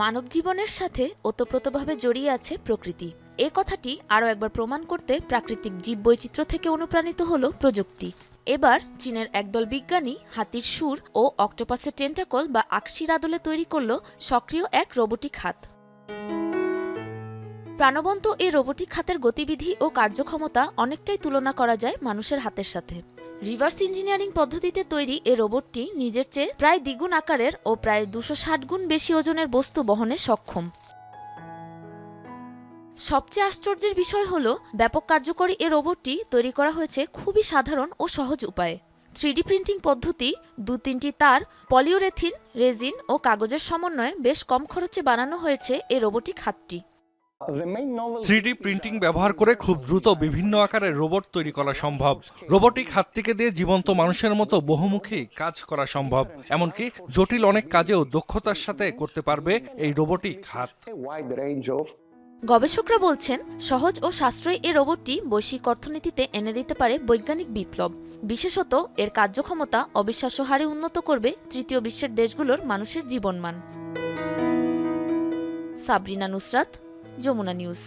মানব জীবনের সাথে ওতপ্রোতভাবে জড়িয়ে আছে প্রকৃতি। এ কথাটি আরও একবার প্রমাণ করতে প্রাকৃতিক জীববৈচিত্র্য থেকে অনুপ্রাণিত হলো প্রযুক্তি। এবার চীনের একদল বিজ্ঞানী হাতির সুর ও অক্টোপাসের টেন্টাকল বা আকশির আদলে তৈরি করল সক্রিয় এক রোবোটিক হাত। প্রাণবন্ত এই রোবোটিক হাতের গতিবিধি ও কার্যক্ষমতা অনেকটাই তুলনা করা যায় মানুষের হাতের সাথে। রিভার্স ইঞ্জিনিয়ারিং পদ্ধতিতে তৈরি এ রোবটটি নিজের চেয়ে প্রায় দ্বিগুণ আকারের ও প্রায় দুশো গুণ বেশি ওজনের বস্তু বহনে সক্ষম। সবচেয়ে আশ্চর্যের বিষয় হল, ব্যাপক কার্যকরী এ রোবটটি তৈরি করা হয়েছে খুবই সাধারণ ও সহজ উপায়ে। থ্রিডি প্রিন্টিং পদ্ধতি দু তিনটি তার পলিওরেথিন রেজিন ও কাগজের সমন্বয়ে বেশ কম খরচে বানানো হয়েছে এ রোবোটিক হাতটি। থ্রিডি প্রিন্টিং ব্যবহার করে খুব দ্রুত বিভিন্ন আকারের রোবট তৈরি করা সম্ভব। রোবটিক হাতটিকে দিয়ে জীবন্ত মানুষের মতো বহুমুখী কাজ করা সম্ভব। এমনকি জটিল অনেক কাজেও দক্ষতার সাথে করতে পারবে এই রোবটিক হাত। গবেষকরা বলছেন সহজ ও সাশ্রয়ী এ রোবটটি বৈশ্বিক অর্থনীতিতে এনে দিতে পারে বৈজ্ঞানিক বিপ্লব। বিশেষত এর কার্যক্ষমতা অবিশ্বাস্য হারে উন্নত করবে তৃতীয় বিশ্বের দেশগুলোর মানুষের জীবনমান। সাবরিনা নুসরাত যমুনা নিউজ।